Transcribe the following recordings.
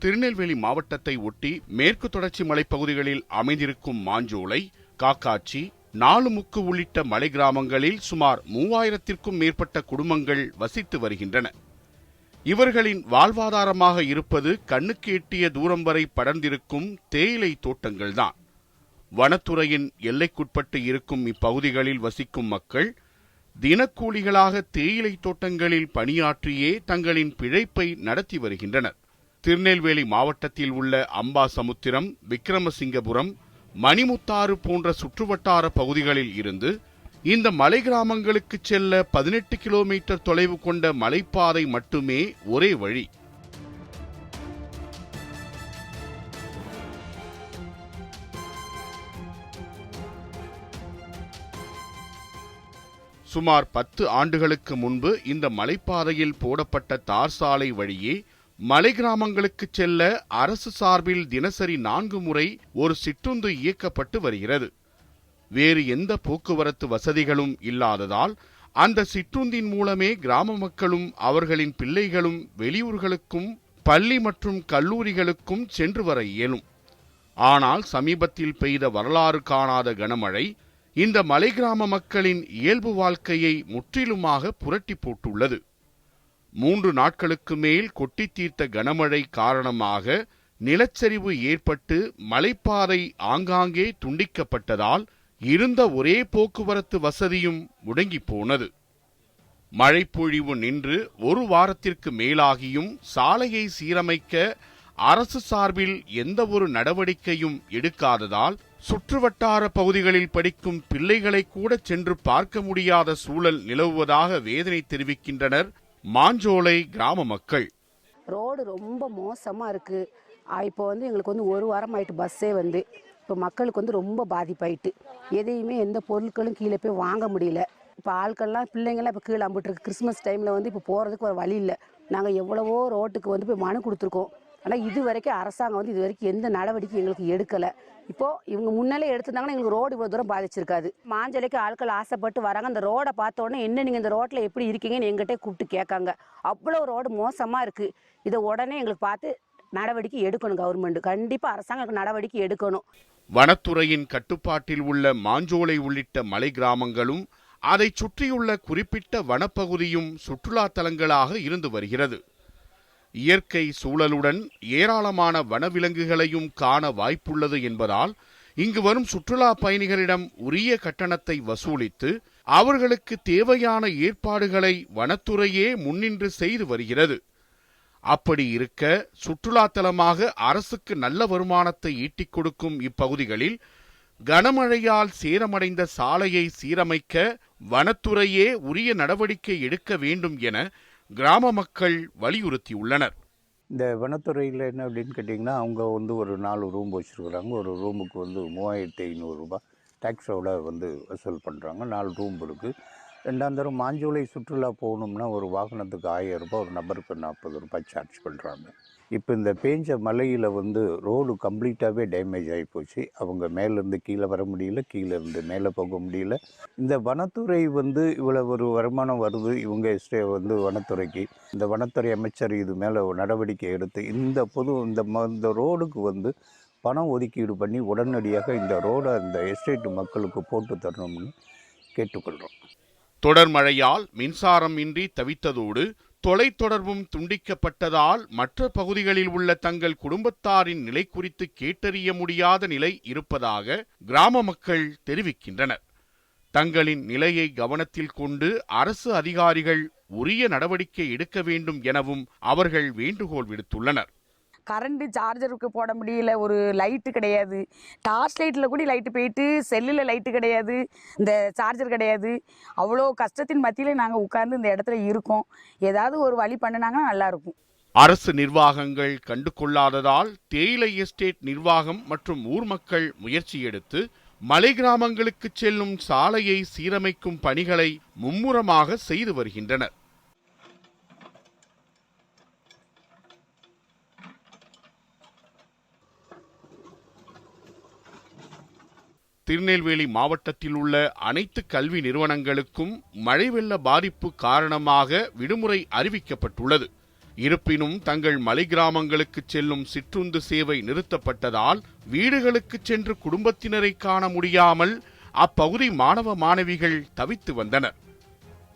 திருநெல்வேலி மாவட்டத்தை ஒட்டி மேற்கு தொடர்ச்சி மலைப்பகுதிகளில் அமைந்திருக்கும் மாஞ்சோலை காக்காச்சி நாலுமுக்கு உள்ளிட்ட மலை கிராமங்களில் சுமார் மூவாயிரத்திற்கும் மேற்பட்ட குடும்பங்கள் வசித்து வருகின்றன. இவர்களின் வாழ்வாதாரமாக இருப்பது கண்ணுக்கு எட்டிய தூரம் வரை படர்ந்திருக்கும் தேயிலை தோட்டங்கள்தான். வனத்துறையின் எல்லைக்குட்பட்டு இருக்கும் இப்பகுதிகளில் வசிக்கும் மக்கள் தினக்கூலிகளாக தேயிலை தோட்டங்களில் பணியாற்றியே தங்களின் பிழைப்பை நடத்தி வருகின்றனர். திருநெல்வேலி மாவட்டத்தில் உள்ள அம்பாசமுத்திரம் விக்கிரமசிங்கபுரம் மணிமுத்தாறு போன்ற சுற்றுவட்டார பகுதிகளில் இருந்து இந்த மலை கிராமங்களுக்கு செல்ல பதினெட்டு கிலோமீட்டர் தொலைவு கொண்ட மலைப்பாதை மட்டுமே ஒரே வழி. சுமார் பத்து ஆண்டுகளுக்கு முன்பு இந்த மலைப்பாதையில் போடப்பட்ட தார் சாலை வழியே மலை கிராமங்களுக்கு செல்ல அரசு சார்பில் தினசரி நான்கு முறை ஒரு சிற்றுந்து இயக்கப்பட்டு வருகிறது. வேறு எந்த போக்குவரத்து வசதிகளும் இல்லாததால் அந்த சிற்றுந்தின் மூலமே கிராம மக்களும் அவர்களின் பிள்ளைகளும் வெளியூர்களுக்கும் பள்ளி மற்றும் கல்லூரிகளுக்கும் சென்று வர இயலும். ஆனால் சமீபத்தில் பெய்த வரலாறு காணாத கனமழை இந்த மலை கிராம மக்களின் இயல்பு வாழ்க்கையை முற்றிலுமாக புரட்டி போட்டுள்ளது. மூன்று நாட்களுக்கு மேல் கொட்டி தீர்த்த கனமழை காரணமாக நிலச்சரிவு ஏற்பட்டு மலைப்பாதை ஆங்காங்கே துண்டிக்கப்பட்டதால் இருந்த ஒரே போக்குவரத்து வசதியும் முடங்கி போனது. மழைப்பொழிவு நின்று ஒரு வாரத்திற்கு மேலாகியும் சாலையை சீரமைக்க அரசு சார்பில் எந்த ஒரு நடவடிக்கையும் எடுக்காததால் சுற்றுவட்டார பகுதிகளில் படிக்கும் பிள்ளைகளை கூட சென்று பார்க்க முடியாத சூழல் நிலவுவதாக வேதனை தெரிவிக்கின்றனர் மாஞ்சோலை கிராம மக்கள். ரோடு ரொம்ப மோசமாக இருக்குது இப்போ வந்து எங்களுக்கு வந்து ஒரு வாரம் ஆயிட்டு பஸ்ஸே வந்து. இப்போ மக்களுக்கு வந்து ரொம்ப பாதிப்பாயிட்டு. எதையுமே எந்த பொருட்களும் கீழே போய் வாங்க முடியல. இப்போ ஆட்கள்லாம் பிள்ளைங்கள்லாம் இப்போ கீழே அம்பிட்டுருக்கு கிறிஸ்மஸ் டைமில் வந்து இப்போ போகிறதுக்கு ஒரு வழி இல்லை. நாங்கள் எவ்வளவோ ரோட்டுக்கு வந்து போய் மனு கொடுத்துருக்கோம். ஆனால் இது வரைக்கும் அரசாங்கம் வந்து இது வரைக்கும் எந்த நடவடிக்கை எங்களுக்கு எடுக்கலை. இப்போ இவங்க முன்னாலே எடுத்திருந்தாங்கன்னா எங்களுக்கு ரோடு இவ்வளோ தூரம் பாதிச்சிருக்காது. மாஞ்சலைக்கு ஆட்கள் ஆசைப்பட்டு வராங்க. அந்த ரோடை பார்த்த உடனே என்ன நீங்கள் இந்த ரோட்டில் எப்படி இருக்கீங்கன்னு எங்கிட்டே கூப்பிட்டு கேட்காங்க. அவ்வளோ ரோடு மோசமாக இருக்குது இதை உடனே எங்களுக்கு பார்த்து நடவடிக்கை எடுக்கணும் கவர்மெண்ட் கண்டிப்பாக அரசாங்கம் நடவடிக்கை எடுக்கணும். வனத்துறையின் கட்டுப்பாட்டில் உள்ள மாஞ்சோலை உள்ளிட்ட மலை கிராமங்களும் அதைச் சுற்றியுள்ள குறிப்பிட்ட வனப்பகுதியும் சுற்றுலா தலங்களாக இருந்து வருகிறது. இயற்கை சூழலுடன் ஏராளமான வனவிலங்குகளையும் காண வாய்ப்புள்ளது என்பதால் இங்கு வரும் சுற்றுலா பயணிகளிடம் உரிய கட்டணத்தை வசூலித்து அவர்களுக்கு தேவையான ஏற்பாடுகளை வனத்துறையே முன்னின்று செய்து வருகிறது. அப்படி இருக்க சுற்றுலாத்தலமாக அரசுக்கு நல்ல வருமானத்தை ஈட்டிக் கொடுக்கும் இப்பகுதிகளில் கனமழையால் சேதமடைந்த சாலையை சீரமைக்க வனத்துறையே உரிய நடவடிக்கை எடுக்க வேண்டும் என கிராம மக்கள் வலியுறுத்தியுள்ளனர். இந்த வனத்துறையில் என்ன அப்படின்னு கேட்டிங்கன்னா அவங்க வந்து ஒரு நாலு ரூம் வச்சுருக்குறாங்க. ஒரு ரூமுக்கு வந்து மூவாயிரத்தி ஐநூறுரூபா டேக்ஸோட வந்து வசூல் பண்ணுறாங்க நாலு ரூம் இருக்குது ரெண்டாம் தரம் மாஞ்சோலை சுற்றுலா போகணும்னா ஒரு வாகனத்துக்கு ஆயிரம் ரூபாய் ஒரு நபருக்கு நாற்பது ரூபாய் சார்ஜ் பண்ணுறாங்க இப்போ இந்த பேஞ்ச மலையில் வந்து ரோடு கம்ப்ளீட்டாகவே டேமேஜ் ஆகி போச்சு. அவங்க மேலேருந்து கீழே வர முடியல கீழேருந்து மேலே போக முடியல. இந்த வனத்துறை வந்து இவ்வளோ ஒரு வருமானம் வருது. இவங்க எஸ்டே வந்து வனத்துறைக்கு. இந்த வனத்துறை அமைச்சர் இது மேலே நடவடிக்கை எடுத்து இந்த பொது இந்த ம இந்த ரோடுக்கு வந்து பணம் ஒதுக்கீடு பண்ணி உடனடியாக இந்த ரோடை இந்த எஸ்டேட் மக்களுக்கு போட்டு தரணும்னு கேட்டுக்கொள்கிறோம் தொடர் மழையால் மின்சாரம் இன்றி தவித்ததோடு தொலைத்தொடர்பும் துண்டிக்கப்பட்டதால் மற்ற பகுதிகளில் உள்ள தங்கள் குடும்பத்தாரின் நிலை குறித்து கேட்டறிய முடியாத நிலை இருப்பதாக கிராம மக்கள் தெரிவிக்கின்றனர். தங்களின் நிலையை கவனத்தில் கொண்டு அரசு அதிகாரிகள் உரிய நடவடிக்கை எடுக்க வேண்டும் எனவும் அவர்கள் வேண்டுகோள் விடுத்துள்ளனர். கரண்ட்டு சார்ஜருக்கு போட முடியல ஒரு லைட்டு கிடையாது. டார்ச் லைட்டில் கூட லைட்டு போயிட்டு செல்லில் லைட்டு கிடையாது இந்த சார்ஜர் கிடையாது. அவ்வளோ கஷ்டத்தின் மத்தியில் நாங்கள் உட்கார்ந்து இந்த இடத்துல இருக்கோம். ஏதாவது ஒரு வழி பண்ணினாங்கன்னா நல்லாயிருக்கும் அரசு நிர்வாகங்கள் கண்டு கொள்ளாததால் தேயிலை எஸ்டேட் நிர்வாகம் மற்றும் ஊர் மக்கள் முயற்சி எடுத்து மலை கிராமங்களுக்கு செல்லும் சாலையை சீரமைக்கும் பணிகளை மும்முரமாக செய்து வருகின்றனர். திருநெல்வேலி மாவட்டத்தில் உள்ள அனைத்து கல்வி நிறுவனங்களுக்கும் மழை வெள்ள பாதிப்பு காரணமாக விடுமுறை அறிவிக்கப்பட்டுள்ளது. இருப்பினும் தங்கள் மலை கிராமங்களுக்கு செல்லும் சிற்றுந்து சேவை நிறுத்தப்பட்டதால் வீடுகளுக்கு சென்று குடும்பத்தினரை காண முடியாமல் அப்பகுதி மாணவ மாணவிகள் தவித்து வந்தனர்.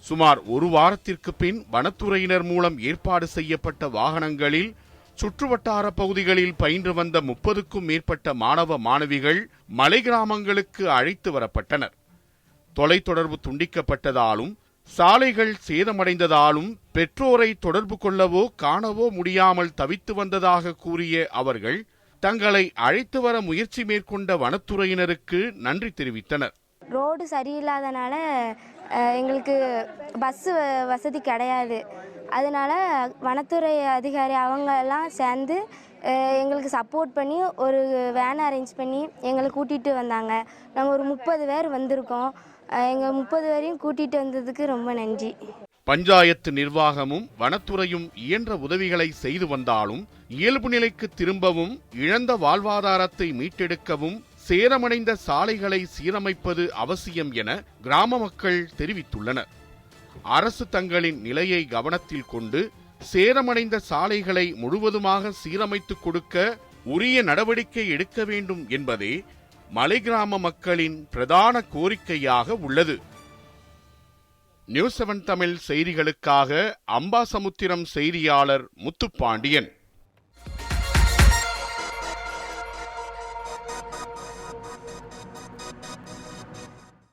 சுமார் ஒரு வாரத்திற்கு பின் வனத்துறையினர் மூலம் ஏற்பாடு செய்யப்பட்ட வாகனங்களில் சுற்றுவட்டார பகுதிகளில் பயின்று வந்த முப்பதுக்கும் மேற்பட்ட மாணவ மாணவிகள் மலை கிராமங்களுக்கு அழைத்து வரப்பட்டனர். தொலைத்தொடர்பு துண்டிக்கப்பட்டதாலும் சாலைகள் சேதமடைந்ததாலும் பெற்றோரை தொடர்பு கொள்ளவோ காணவோ முடியாமல் தவித்து வந்ததாக கூறிய அவர்கள் தங்களை அழைத்து வர முயற்சி மேற்கொண்ட வனத்துறையினருக்கு நன்றி தெரிவித்தனர். ரோடு சரியில்லாதனால எங்களுக்கு பஸ்ஸு வ- வசதி கிடையாது. அதனால வனத்துறை அதிகாரி அவங்கெல்லாம் சேர்ந்து எங்களுக்கு சப்போர்ட் பண்ணி ஒரு வேன் அரேஞ்ச் பண்ணி எங்களை கூட்டிகிட்டு வந்தாங்க. நாங்கள் ஒரு முப்பது பேர் வந்திருக்கோம். எங்கள் முப்பது பேரையும் கூட்டிகிட்டு வந்ததுக்கு ரொம்ப நன்றி. பஞ்சாயத்து நிர்வாகமும் வனத்துறையும் இயன்ற உதவிகளை செய்து வந்தாலும் இயல்பு நிலைக்கு திரும்பவும் இழந்த வாழ்வாதாரத்தை மீட்டெடுக்கவும் சேதமடைந்த சாலைகளை சீரமைப்பது அவசியம் என கிராம மக்கள் தெரிவித்துள்ளனர். அரசு தங்களின் நிலையை கவனத்தில் கொண்டு சேதமடைந்த சாலைகளை முழுவதுமாக சீரமைத்துக் கொடுக்க உரிய நடவடிக்கை எடுக்க வேண்டும் என்பதே மலை கிராம மக்களின் பிரதான கோரிக்கையாக உள்ளது. நியூஸ் செவன் தமிழ் செய்திகளுக்காக அம்பாசமுத்திரம் செய்தியாளர் முத்துப்பாண்டியன்.